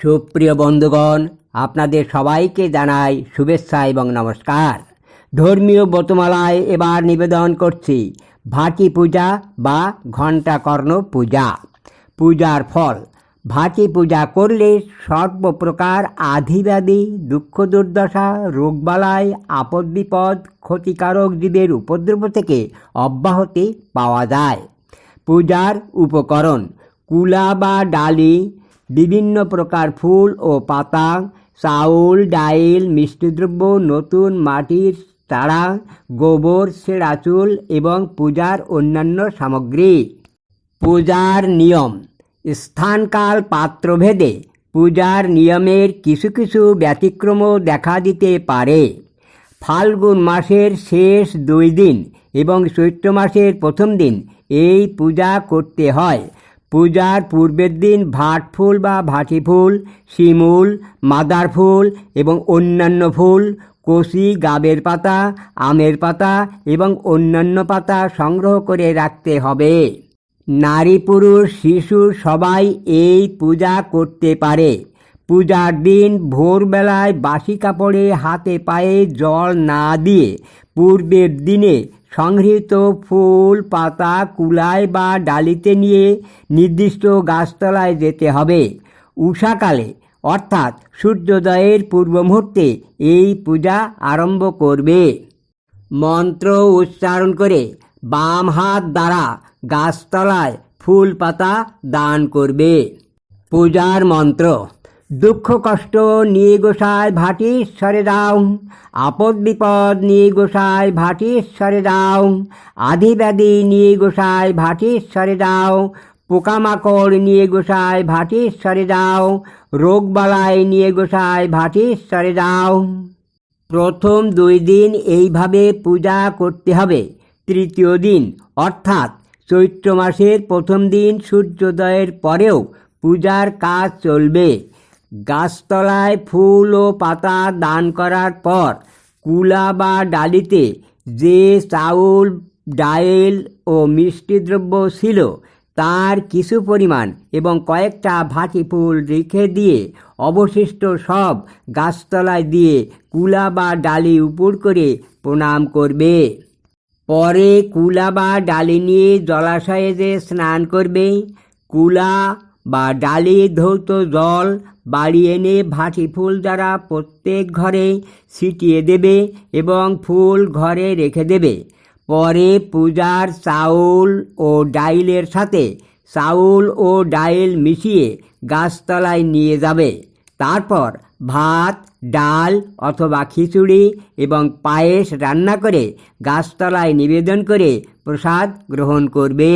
সুপ্রিয় বন্ধুগণ, আপনাদের সবাইকে জানাই শুভেচ্ছা এবং নমস্কার। ধর্মীয় ব্রতমালায় এবার নিবেদন করছি ভাটি পূজা বা ঘণ্টাকর্ণ পূজা। পূজার ফল ভাটি পূজা করলে সর্বপ্রকার আধিব্যাধি, দুঃখ দুর্দশা, রোগবালাই, আপদ বিপদ, ক্ষতিকারক জীবের উপদ্রব থেকে অব্যাহতি পাওয়া যায়। পূজার উপকরণ, কুলা বা ডালি বিভিন্ন প্রকার ফুল ও পাতা, চাউল, ডাইল, মিষ্টিদ্রব্য, নতুন মাটির চারা, গোবর, সেরা চুল এবং পূজার অন্যান্য সামগ্রী। পূজার নিয়ম। স্থানকাল পাত্রভেদে পূজার নিয়মের কিছু কিছু ব্যতিক্রমও দেখা দিতে পারে। ফাল্গুন মাসের শেষ দুই দিন এবং চৈত্র মাসের প্রথম দিন এই পূজা করতে হয়। পূজার পূর্বের দিন ভাট ফুল বা ভাটি ফুল, শিমুল, মাদার ফুল এবং অন্যান্য ফুল, কষি, গাবের পাতা, আমের পাতা এবং অন্যান্য পাতা সংগ্রহ করে রাখতে হবে। নারী পুরুষ, শিশু সবাই এই পূজা করতে পারে। পূজার দিন ভোরবেলায় বাসি কাপড়ে হাতে পায়ে জল না দিয়ে পূর্বের দিনে সংগৃহীত ফুল, পাতা, কুলায় বা ডালিতে নিয়ে নির্দিষ্ট গাছতলায় যেতে হবে। উষাকালে অর্থাৎ সূর্যোদয়ের পূর্ব মুহূর্তে এই পূজা আরম্ভ করবে। মন্ত্র উচ্চারণ করে বাম হাত দ্বারা গাছতলায় ফুল, পাতা দান করবে। পূজার মন্ত্র দুঃখ, কষ্ট নিয়ে গোসায় ভাটি সরে দাও আপদ বিপদ নিয়ে গোসায় ভাটি সরে দাও আধি ব্যাধি নিয়ে গোসায় ভাটি সরে দাও পোকামাকড় নিয়ে গোসায় ভাটি সরে দাও রোগবালাই নিয়ে গোসায় ভাটি সরে দাও প্রথম দুই দিন এইভাবে পূজা করতে হবে। তৃতীয় দিন, অর্থাৎ চৈত্র মাসের প্রথম দিন সূর্যোদয়ের পরেও পূজার কাজ চলবে। গাছতলায় ফুল ও পাতা দান করার পর কুলা বা ডালিতে যে চাউল, ডাইল ও মিষ্টি দ্রব্য ছিল, তার কিছু পরিমাণ এবং কয়েকটা ভাটি ফুল রেখে দিয়ে অবশিষ্ট সব গাছতলায় দিয়ে কুলা বা ডালি উপর করে প্রণাম করবে। পরে কুলা বা ডালি নিয়ে জলাশয়ে যে স্নান করবে, কুলা বা ডালি ধৌত জল বাড়ি এনে ভাটি ফুল দ্বারা প্রত্যেক ঘরে ছিটিয়ে দেবে এবং ফুল ঘরে রেখে দেবে। পরে পূজার চাউল ও ডাইলের সাথে চাউল ও ডাইল মিশিয়ে গাছতলায় নিয়ে যাবে। তারপর ভাত, ডাল অথবা খিচুড়ি এবং পায়েস রান্না করে গাছতলায় নিবেদন করে প্রসাদ গ্রহণ করবে।